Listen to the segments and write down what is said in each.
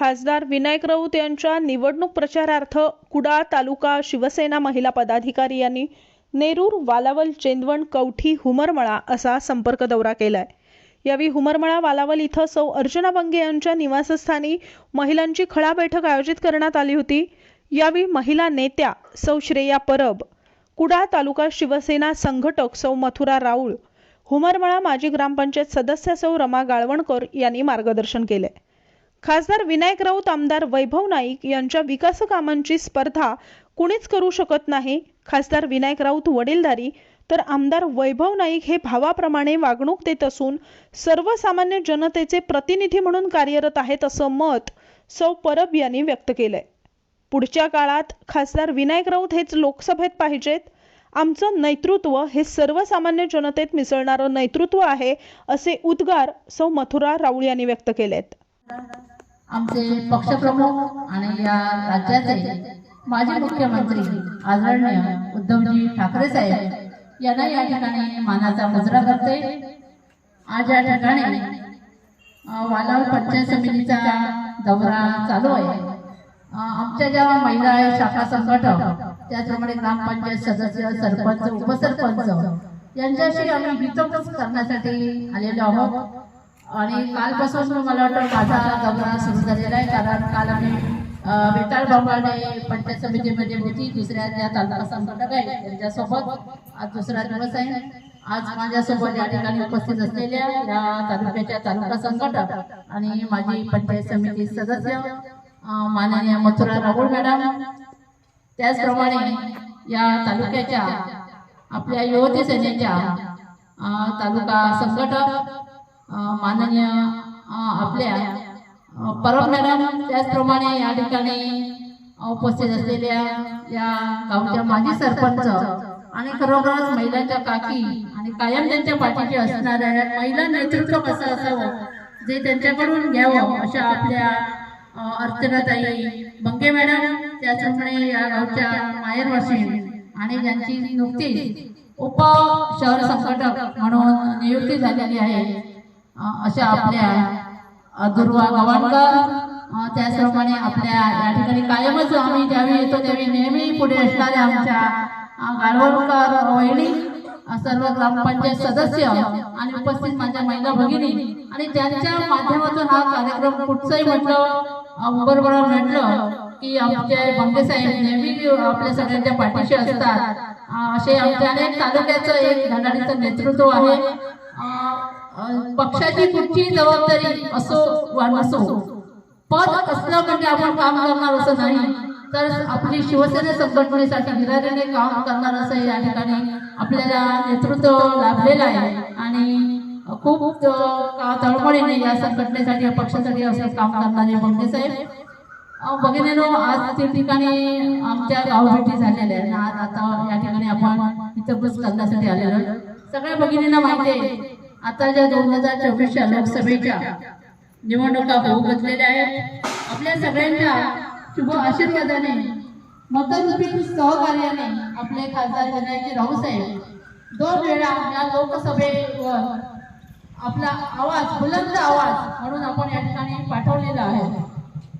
खासदार विनायक राऊत यांच्या निवडणूक प्रचारार्थ कुडाळ तालुका शिवसेना महिला पदाधिकारी यांनी नेरूर वालावल चेंदवण कवठी हुमरमळा असा संपर्क दौरा केलाय. यावेळी हुमरमळा वालावल इथं सौ अर्चना बंगे यांच्या निवासस्थानी महिलांची खळा बैठक आयोजित करण्यात आली होती. यावेळी महिला नेत्या सौ श्रेया परब कुडाळ तालुका शिवसेना संघटक सौ मथुरा राऊळ हुमरमळा माजी ग्रामपंचायत सदस्य सौ रमा गाळवणकर यांनी मार्गदर्शन केले खासदार विनायक राऊत आमदार वैभव नाईक यांच्या विकास कामांची स्पर्धा कुणीच करू शकत नाही. खासदार विनायक राऊत वडीलधारी तर आमदार वैभव नाईक हे भावाप्रमाणे वागणूक देत असून सर्वसामान्य जनतेचे प्रतिनिधी म्हणून कार्यरत आहेत असं मत सौ परब यांनी व्यक्त केलंय. पुढच्या काळात खासदार विनायक राऊत हेच लोकसभेत पाहिजेत. आमचं नेतृत्व हे सर्वसामान्य जनतेत मिसळणारं नेतृत्व आहे असे उद्गार सौ मथुरा राऊळ यांनी व्यक्त केलेत. आमचे पक्षप्रमुख आणि या राज्याचे माजी मुख्यमंत्री आदरणीय उद्धवजी ठाकरे साहेब यांना या ठिकाणी मानाचा मुजरा करते. आज या ठिकाणी वालाव पंचायत समितीचा दौरा चालू आहे. आमच्या ज्या महिला आहे शाखा संघटक त्याचप्रमाणे ग्रामपंचायत सदस्य सरपंच उपसरपंच यांच्याशी आम्ही हितोपच करण्यासाठी आलेलो आहोत. आणि कालपासून मला वाटतं माझा दौरा सुरू झालेला आहे. कारण काल आम्ही विठ्ठल बेताळ पंचायत समितीमध्ये होती. दुसऱ्या ज्या तालुका संघटक आहे. त्यांच्यासोबत आज दुसरा दिवस आहे. आज माझ्यासोबत या ठिकाणी उपस्थित असलेल्या या तालुक्याच्या तालुका संघटक आणि माझी पंचायत समिती सदस्य माननीय मथुरा राहुल मॅडम. त्याचप्रमाणे या तालुक्याच्या आपल्या युवती सेनेच्या तालुका संघटक माननीय आपल्या अ, परब मॅडम त्याचप्रमाणे या ठिकाणी उपस्थित असलेल्या या गावच्या माजी सरपंच आणि खरोखरच महिलांच्या काकी आणि कायम त्यांच्या पाठीशी असणाऱ्या महिला नेतृत्व कसं असावं जे त्यांच्याकडून घ्यावं अशा आपल्या अर्चनाताई बंगे मॅडम त्याचप्रमाणे या गावच्या माहेर आणि ज्यांची नुकतीच उप शहर संघटक म्हणून नियुक्ती झालेली आहे. अशा आपल्या दुर्वा गवाणकर त्याचप्रमाणे आपल्या या ठिकाणी कायमच आम्ही ज्यावेळी येतो त्यावेळी नेहमी पुढे असणाऱ्या आमच्या गाळवणकर वहिणी सर्व ग्रामपंचायत सदस्य आणि उपस्थित माझ्या महिला भगिनी आणि त्यांच्या माध्यमातून हा कार्यक्रम कुठचंही म्हटलं बरोबर म्हटलं की आमचे बंगे साहेब नेहमी आपल्या सगळ्यांच्या पाठीशी असतात. असे आमच्या अनेक तालुक्याचं एक धडाडीचं नेतृत्व आहे. पक्षाची कुठची जबाबदारी असो वा नसो पद असलं म्हणजे आपण काम करणार असं नाही. तर आपली शिवसेना संघटनेसाठी हिरारीने काम करणार असं या ठिकाणी आपल्याला नेतृत्व लाभलेलं आहे. आणि खूप तळमळीने या संघटनेसाठी या पक्षासाठी असं काम करणारे बंगे साहेब अ, आज त्या ठिकाणी आमच्या गावभेटी झालेल्या आहेत. आज आता या ठिकाणी आपण इथं बस करण्यासाठी आलेलो सगळ्या भगिनींना माहिती आहे. आता ज्या दोन हजार चोवीसच्या लोकसभेच्या निवडणुका होऊ घातलेल्या आहेत आपल्या सगळ्यांच्या शुभ आशीर्वादाने मतरूपी सहकार्याने आपले खासदार विनायकजी राऊत दोन वेळा या लोकसभेवर आपला आवाज बुलंद आवाज म्हणून आपण या ठिकाणी पाठवलेला आहे.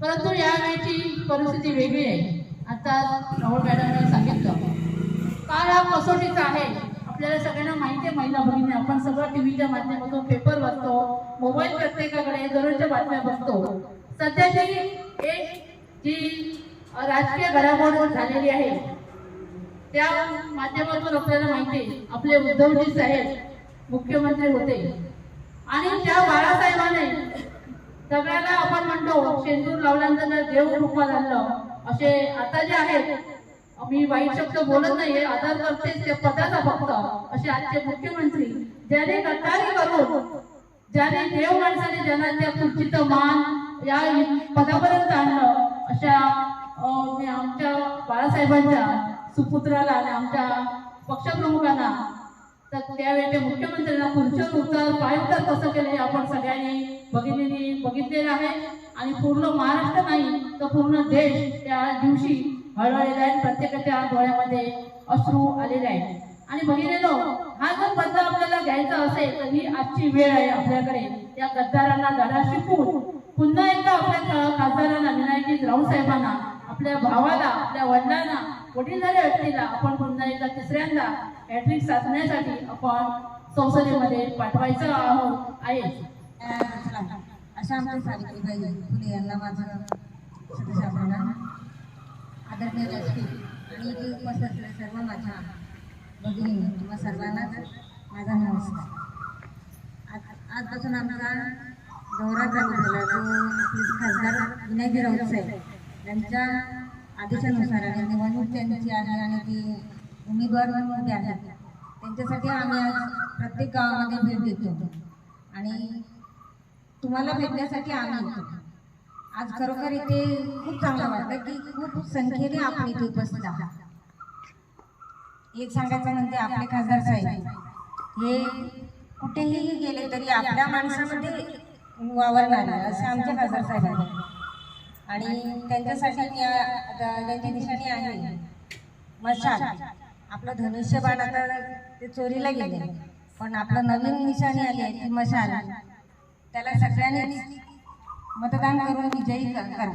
परंतु यावेळीची परिस्थिती वेगळी आहे. आता राहुल मॅडमने सांगितलं काळ हा कसोटीचा आहे. आपल्याला सगळ्यांना माहिती आहे महिला भगिनी आपण सगळं टीव्हीच्या माध्यमातून पेपर वाचतो मोबाईल प्रत्येकाकडे दररोजच्या बातम्या बघतो. सध्याची एक जी राजकीय घडामोड झालेली आहे त्या माध्यमातून आपल्याला माहिती आहे, आपले उद्धवजी साहेब मुख्यमंत्री होते. आणि त्या बाळासाहेबाने सगळ्याला आपण म्हणतो शेंदूर लावल्यानंतर देव रूपात झालं असे आता जे आहेत मी वाईट शब्द बोलत नाहीये आदर करते ते पदाचा फक्त. असे आजचे मुख्यमंत्री ज्याने गद्दारी करून ज्याने देव माणसाने ज्यांना त्या खुर्चीचं मान या पदापर्यंत आणलं अशा मी आमच्या बाळासाहेबांच्या सुपुत्राला आणि आमच्या पक्षप्रमुखांना तर त्यावेळेच्या मुख्यमंत्र्यांना खुर्चीवर उतर पाय उतर कसं केलं हे आपण सगळ्यांनी बघितलेली बघितलेलं आहे. आणि पूर्ण महाराष्ट्र नाही तर पूर्ण देश त्या दिवशी हळहळलेला आहे. प्रत्येकाच्या डोळ्यामध्ये अश्रू आलेले आहेत. आणि बघितलेलो हा जर बदला आपल्याला घ्यायचा असेल तर ही आजची वेळ आहे आपल्याकडे. त्या गद्दारांना धडा शिकून पुन्हा एकदा आपल्या खासदारांना विनायकी रावसाहेबांना आपल्या भावाला आपल्या वडिलांना वडील झाल्या व्यक्तीला आपण पुन्हा एकदा तिसऱ्यांदा हॅट्रिक साधण्यासाठी आपण संसदेमध्ये पाठवायचं आहोत. आहे. अशा आमच्या सावित्रीबाई फुले यांना माझं सदस्य आपल्याला आदरणीय व्यासपीठ आणि इथे उपस्थित असलेल्या सर्व माझ्या भगिनी किंवा सर्वांनाच माझा नमस्कार. आज आजपासून आमचा दौरा चालू झाला जो खासदार विनायक राऊत साहेब यांच्या आदेशानुसार आणि निवडणूक त्यांची आहे आणि ती उमेदवार म्हणून उभे आहेत. त्यांच्यासाठी आम्ही आज प्रत्येक गावामध्ये भेट देतो. आणि तुम्हाला भेटण्यासाठी आम्ही होतो आज खरोखर इथे खूप चांगलं वाटतं की खूप संख्येने आपण इथे उपस्थित आहात. एक सांगायचं म्हणते आपले खासदार साहेब हे कुठेही गेले तरी आपल्या माणसामध्ये वावरणारे असे आमचे खासदार साहेब आहेत. आणि त्यांच्यासाठी मी आ- त्यांची निशाणी आहे. मशाल आपलं धनुष्यबाण आता ते चोरीला गेले. पण आपलं नवीन निशाणी आली आहे ती मशाल. त्याला सगळ्यांनी मतदान करून विजयी करा